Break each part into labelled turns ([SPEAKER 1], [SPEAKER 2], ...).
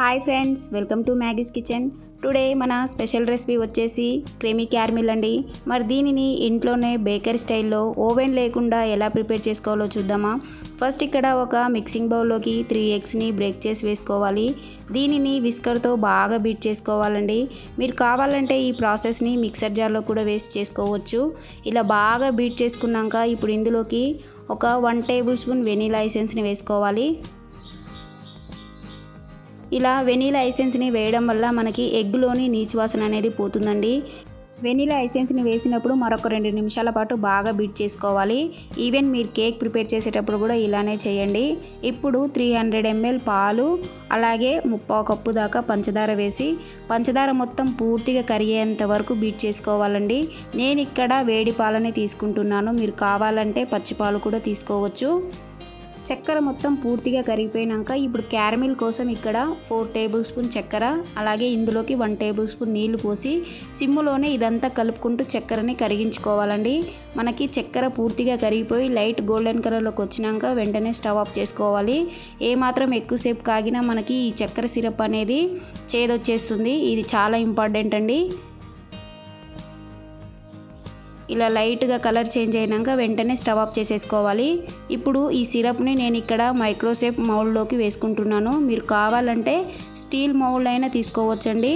[SPEAKER 1] hi friends welcome to Maggie's kitchen today మన special recipe వచ్చేసి creamy caramel అండి మరి దీనిని ఇంట్లోనే బేకరీ స్టైల్లో ఓవెన్ లేకుండా ఎలా ప్రిపేర్ చేసుకోవాలో చూద్దామా ఫస్ట్ ఇక్కడ ఒక మిక్సింగ్ బౌల్లోకి త్రీ ఎగ్స్ని బ్రేక్ చేసి వేసుకోవాలి దీనిని విస్కర్తో బాగా బీట్ చేసుకోవాలండి మీరు కావాలంటే ఈ ప్రాసెస్ని మిక్సర్ జార్లో కూడా వేసి చేసుకోవచ్చు ఇలా బాగా బీట్ చేసుకున్నాక ఇప్పుడు ఇందులోకి ఒక వన్ టేబుల్ స్పూన్ వెనీలా ఐసెన్స్ని వేసుకోవాలి ఇలా వెనీలా ఐసెన్స్ని వేయడం వల్ల మనకి ఎగ్లోని నీచు వాసన అనేది పోతుందండి వెనీలా ఐసెన్స్ని వేసినప్పుడు మరొక రెండు నిమిషాల పాటు బాగా బీట్ చేసుకోవాలి ఈవెన్ మీరు కేక్ ప్రిపేర్ చేసేటప్పుడు కూడా ఇలానే చేయండి ఇప్పుడు త్రీ హండ్రెడ్ ఎంఎల్ పాలు అలాగే ముప్పావు కప్పు దాకా పంచదార వేసి పంచదార మొత్తం పూర్తిగా కరిగేంత వరకు బీట్ చేసుకోవాలండి నేను ఇక్కడ వేడి పాలని తీసుకుంటున్నాను మీరు కావాలంటే పచ్చి పాలు కూడా తీసుకోవచ్చు చక్కెర మొత్తం పూర్తిగా కరిగిపోయినాక ఇప్పుడు క్యారమిల్ కోసం ఇక్కడ ఫోర్ టేబుల్ స్పూన్ చక్కెర అలాగే ఇందులోకి వన్ టేబుల్ స్పూన్ నీళ్లు పోసి సిమ్ములోనే ఇదంతా కలుపుకుంటూ చక్కెరని కరిగించుకోవాలండి మనకి చక్కెర పూర్తిగా కరిగిపోయి లైట్ గోల్డెన్ కలర్లోకి వచ్చినాక వెంటనే స్టవ్ ఆఫ్ చేసుకోవాలి ఏమాత్రం ఎక్కువసేపు కాగినా మనకి ఈ చక్కెర సిరప్ అనేది చేదొచ్చేస్తుంది ఇది చాలా ఇంపార్టెంట్ అండి ఇలా లైట్గా కలర్ చేంజ్ అయినాక వెంటనే స్టవ్ ఆఫ్ చేసేసుకోవాలి ఇప్పుడు ఈ సిరప్ని నేను ఇక్కడ మైక్రోసేప్ మౌల్డ్లోకి వేసుకుంటున్నాను మీరు కావాలంటే స్టీల్ మౌల్డ్ అయినా తీసుకోవచ్చండి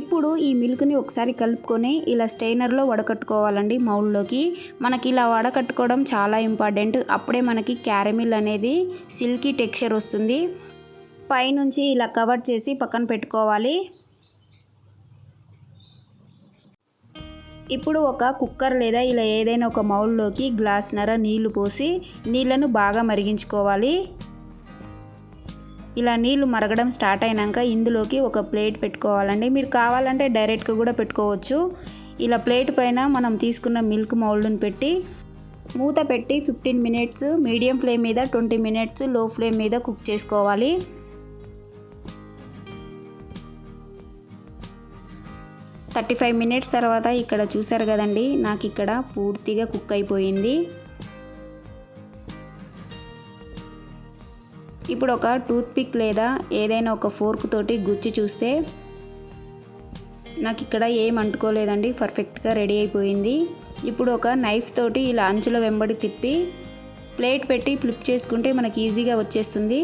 [SPEAKER 1] ఇప్పుడు ఈ మిల్క్ని ఒకసారి కలుపుకొని ఇలా స్టెయినర్లో వడకట్టుకోవాలండి మౌల్లోకి మనకి ఇలా వడకట్టుకోవడం చాలా ఇంపార్టెంట్ అప్పుడే మనకి క్యారమిల్ అనేది సిల్కీ టెక్స్చర్ వస్తుంది పైనుంచి ఇలా కవర్ చేసి పక్కన పెట్టుకోవాలి ఇప్పుడు ఒక కుక్కర్ లేదా ఇలా ఏదైనా ఒక మౌల్లోకి నర నీళ్లు పోసి నీళ్లను బాగా మరిగించుకోవాలి ఇలా నీళ్లు మరగడం స్టార్ట్ అయినాక ఇందులోకి ఒక ప్లేట్ పెట్టుకోవాలండి మీరు కావాలంటే డైరెక్ట్గా కూడా పెట్టుకోవచ్చు ఇలా ప్లేట్ పైన మనం తీసుకున్న మిల్క్ మౌల్డ్ని పెట్టి మూత పెట్టి ఫిఫ్టీన్ మినిట్స్ మీడియం ఫ్లేమ్ మీద ట్వంటీ మినిట్స్ లో ఫ్లేమ్ మీద కుక్ చేసుకోవాలి థర్టీ ఫైవ్ మినిట్స్ తర్వాత ఇక్కడ చూసారు కదండి నాకు ఇక్కడ పూర్తిగా కుక్ అయిపోయింది ఇప్పుడు ఒక టూత్పిక్ లేదా ఏదైనా ఒక ఫోర్క్ తోటి గుచ్చి చూస్తే నాకు ఇక్కడ ఏం అంటుకోలేదండి పర్ఫెక్ట్గా రెడీ అయిపోయింది ఇప్పుడు ఒక నైఫ్ తోటి ఇలా అంచుల వెంబడి తిప్పి ప్లేట్ పెట్టి ఫ్లిప్ చేసుకుంటే మనకి ఈజీగా వచ్చేస్తుంది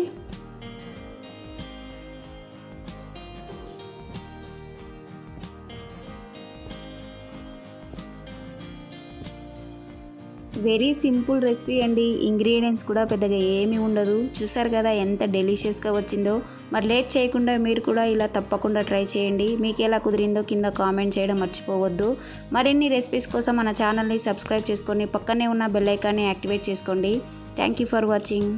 [SPEAKER 1] వెరీ సింపుల్ రెసిపీ అండి ఇంగ్రీడియంట్స్ కూడా పెద్దగా ఏమీ ఉండదు చూసారు కదా ఎంత డెలిషియస్గా వచ్చిందో మరి లేట్ చేయకుండా మీరు కూడా ఇలా తప్పకుండా ట్రై చేయండి మీకు ఎలా కుదిరిందో కింద కామెంట్ చేయడం మర్చిపోవద్దు మరిన్ని రెసిపీస్ కోసం మన ఛానల్ని సబ్స్క్రైబ్ చేసుకొని పక్కనే ఉన్న బెల్ ఐకాన్ని యాక్టివేట్ చేసుకోండి థ్యాంక్ యూ ఫర్ వాచింగ్